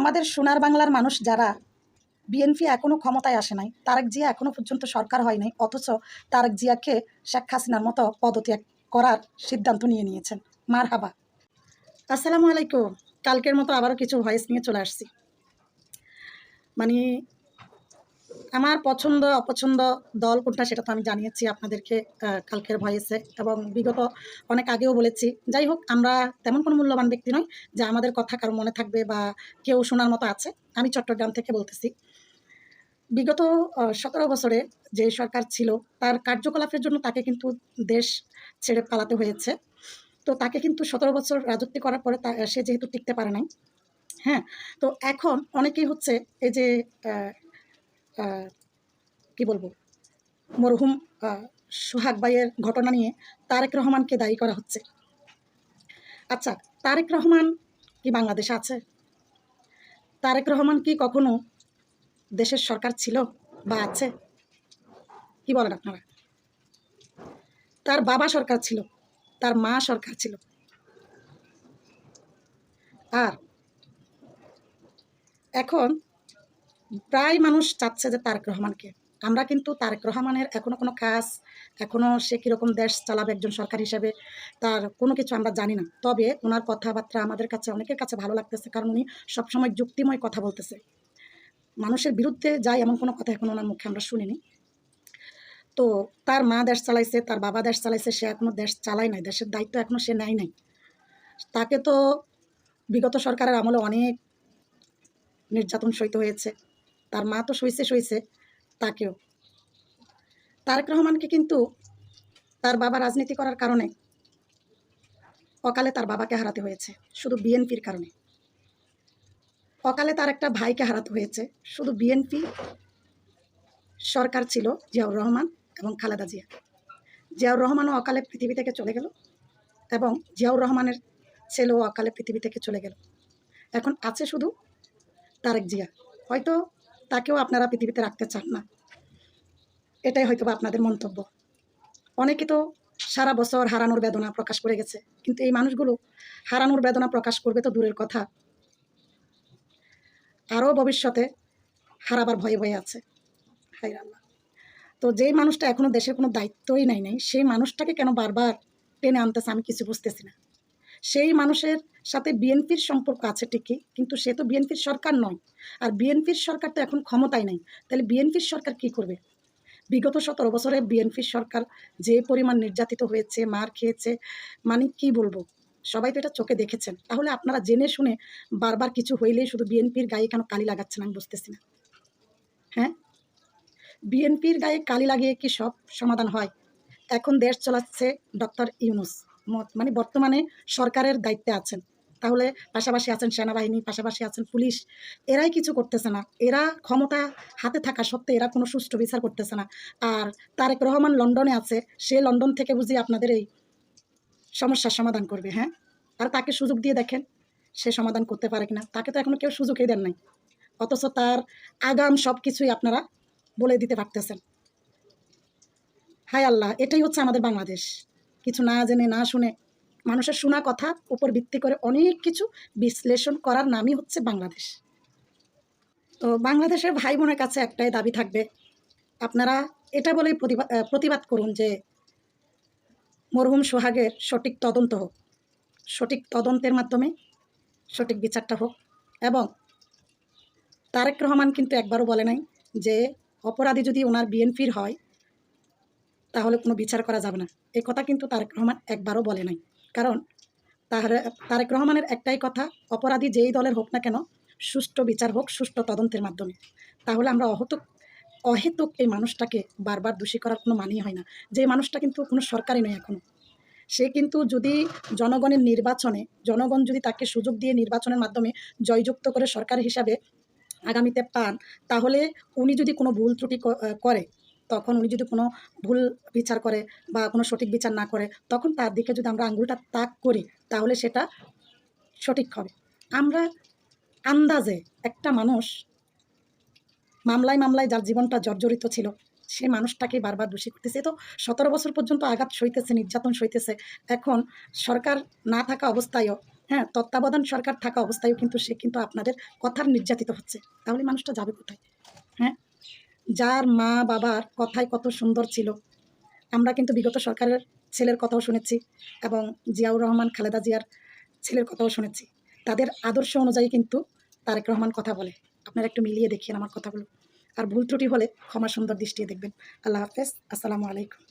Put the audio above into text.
আমাদের সোনার বাংলার মানুষ যারা বিএনপি এখনও ক্ষমতায় আসে নাই, তারেক জিয়া এখনও পর্যন্ত সরকার হয় নাই, অথচ তারেক জিয়াকে শেখ হাসিনার মতো পদত্যাগ করার সিদ্ধান্ত নিয়ে নিয়েছেন। মার হাবা আসসালামু আলাইকুম। কালকের মতো আবারও কিছু ভয়েস নিয়ে চলে আসছি। মানে আমার পছন্দ, অপছন্দ দল কোনটা সেটা তো আমি জানিয়েছি আপনাদেরকে কালকের ভয়েসে এবং বিগত অনেক আগেও বলেছি। যাই হোক, আমরা তেমন কোনো মূল্যবান ব্যক্তি নই যে আমাদের কথা কারও মনে থাকবে বা কেউ শোনার মতো আছে। আমি চট্টগ্রাম থেকে বলতেছি। বিগত সতেরো বছরে যে সরকার ছিল, তার কার্যকলাপের জন্য তাকে কিন্তু দেশ ছেড়ে পালাতে হয়েছে। তো তাকে কিন্তু সতেরো বছর রাজত্ব করার পরে সে যেহেতু টিকতে পারে নাই হ্যাঁ তো এখন অনেকেই হচ্ছে এই যে কি বলব? মরহুম সোহাগ ভাইয়ের ঘটনা নিয়ে তারেক রহমানকে দায়ী করা হচ্ছে। আচ্ছা তারেক রহমান কি বাংলাদেশে আছে? তারেক রহমান কি কখনো দেশের সরকার ছিল বা আছে? কি বলেন আপনারা? তার বাবা সরকার ছিল, তার মা সরকার ছিল। আর এখন প্রায় মানুষ চাচ্ছে যে তারেক রহমানকে। আমরা কিন্তু তারেক রহমানের এখনও কোনো কাজ, এখনও সে কীরকম দেশ চালাবে একজন সরকার হিসেবে, তার কোনো কিছু আমরা জানি না। তবে ওনার কথাবার্তা আমাদের কাছে, অনেকের কাছে ভালো লাগতেছে, কারণ উনি সবসময় যুক্তিময় কথা বলতেছে। মানুষের বিরুদ্ধে যায় এমন কোনো কথা এখন ওনার মুখে আমরা শুনিনি। তো তার মা দেশ চালাইছে, তার বাবা দেশ চালাইছে, সে এখনও দেশ চালায় নাই, দেশের দায়িত্ব এখনও সে নেয় নাই। তাকে তো বিগত সরকারের আমলে অনেক নির্যাতন সইতে হয়েছে। তার মা তো সইছে সইছে তাকেও। তারেক রহমানকে কিন্তু তার বাবা রাজনীতি করার কারণে অকালে তার বাবাকে হারাতে হয়েছে, শুধু বিএনপির কারণে। অকালে তার একটা ভাইকে হারাতে হয়েছে, শুধু বিএনপি সরকার ছিল জিয়াউর রহমান এবং খালেদা জিয়া। জিয়াউর রহমানও অকালে পৃথিবী থেকে চলে গেল এবং জিয়াউর রহমানের ছেলেও অকালে পৃথিবী থেকে চলে গেল। এখন আছে শুধু তারেক জিয়া। হয়তো তাকেও আপনারা পৃথিবীতে রাখতে চান না। এটাই হয়তো বা আপনাদের মন্তব্য। অনেকে তো সারা বছর হারানোর বেদনা প্রকাশ করে গেছে, কিন্তু এই মানুষগুলো হারানোর বেদনা প্রকাশ করবে তো দূরের কথা। আরও ভবিষ্যতে হারাবার ভয়ে ভয়ে আছে। হাই আল্লাহ। তো যেই মানুষটা এখনও দেশের কোনো দায়িত্বই নাই নাই, সেই মানুষটাকে কেন বারবার টেনে আনতেছে আমি কিছু বুঝতেছি না। সেই মানুষের সাথে বিএনপির সম্পর্ক আছে ঠিকই, কিন্তু সে তো বিএনপির সরকার নয়। আর বিএনপির সরকার তো এখন ক্ষমতায় নাই, তাহলে বিএনপির সরকার কি করবে? বিগত সতেরো বছরে বিএনপির সরকার যে পরিমাণ নির্যাতিত হয়েছে, মার খেয়েছে মানে কি বলব? সবাই তো এটা চোখে দেখেছেন। তাহলে আপনারা জেনে শুনে বারবার কিছু হইলেই শুধু বিএনপির গায়ে কেন কালি লাগাচ্ছেন আমি বুঝতেছি না। হ্যাঁ? বিএনপির গায়ে কালি লাগিয়ে কি সব সমাধান হয়? এখন দেশ চালাচ্ছে ডক্টর ইউনুস। মানে বর্তমানে সরকারের দায়িত্বে আছেন। তাহলে পাশাপাশি আছেন সেনাবাহিনী, পাশাপাশি আছেন পুলিশ, এরাই কিছু করতেছে না। এরা ক্ষমতা হাতে থাকা সত্ত্বে এরা কোনো সুষ্ঠু বিচার করতেছে না। আর তারেক রহমান লন্ডনে আছে, সে লন্ডন থেকে বুঝি আপনাদের এই সমস্যার সমাধান করবে হ্যাঁ? আর তাকে সুযোগ দিয়ে দেখেন, সে সমাধান করতে পারে কিনা। তাকে তো এখনও কেউ সুযোগই দেন নাই। অথচ তার আগাম সব কিছুই আপনারা বলে দিতে পারতেছেন। হায় আল্লাহ, এটাই হচ্ছে আমাদের বাংলাদেশ। কিছু না জেনে, না শুনে মানুষের শোনা কথা উপর ভিত্তি করে অনেক কিছু বিশ্লেষণ করার নামই হচ্ছে বাংলাদেশ। তো বাংলাদেশের ভাই বোনের কাছে একটাই দাবি থাকবে, আপনারা এটা বলেই প্রতিবাদ করুন যে মরহুম সোহাগের সঠিক তদন্ত হোক, সঠিক তদন্তের মাধ্যমে সঠিক বিচারটা হোক এবং তারেক রহমান কিন্তু একবারও বলে নাই যে অপরাধী যদি ওনার বিএনপির হয় তাহলে কোনো বিচার করা যাবে না। এই কথা কিন্তু তারেক রহমান একবারও বলে নাই। কারণ তাহার তারেক রহমানের একটাই কথা, অপরাধী যেই দলের হোক না কেন, সুষ্ঠু বিচার হোক, সুষ্ঠু তদন্তের মাধ্যমে। তাহলে আমরা অহতুক অহেতুক এই মানুষটাকে বারবার দোষী করার কোনো মানেই হয় না। যে মানুষটা কিন্তু কোনো সরকারই নয় এখনও সে কিন্তু যদি জনগণের নির্বাচনে, জনগণ যদি তাকে সুযোগ দিয়ে নির্বাচনের মাধ্যমে জয়যুক্ত করে সরকার হিসাবে আগামীতে পান, তাহলে উনি যদি কোনো ভুল ত্রুটি করে তখন উনি যদি কোনো ভুল বিচার করে বা কোনো সঠিক বিচার না করে, তখন তার দিকে যদি আমরা আঙ্গুলটা তাক করি, তাহলে সেটা সঠিক হবে। আমরা আন্দাজে একটা মানুষ মামলায় মামলায় যার জীবনটা জর্জরিত ছিল, সে মানুষটাকে বারবার দোষী করতেছে। তো সতেরো বছর পর্যন্ত আঘাত সইতেছে, নির্যাতন সইতেছে। এখন সরকার না থাকা অবস্থায়ও হ্যাঁ তত্ত্বাবধান সরকার থাকা অবস্থায়ও কিন্তু সে কিন্তু আপনাদের কথার নির্যাতিত হচ্ছে। তাহলে মানুষটা যাবে কোথায়? হ্যাঁ? যার মা বাবার কথাই কত সুন্দর ছিল। আমরা কিন্তু বিগত সরকারের ছেলের কথাও শুনেছি এবং জিয়াউর রহমান, খালেদা জিয়ার ছেলের কথাও শুনেছি। তাদের আদর্শ অনুযায়ী কিন্তু তারেক রহমান কথা বলে। আপনারা একটু মিলিয়ে দেখেন আমার কথাগুলো। আর ভুল ত্রুটি হলে ক্ষমা সুন্দর দৃষ্টিয়ে দেখবেন। আল্লাহ হাফেজ। আসসালামু আলাইকুম।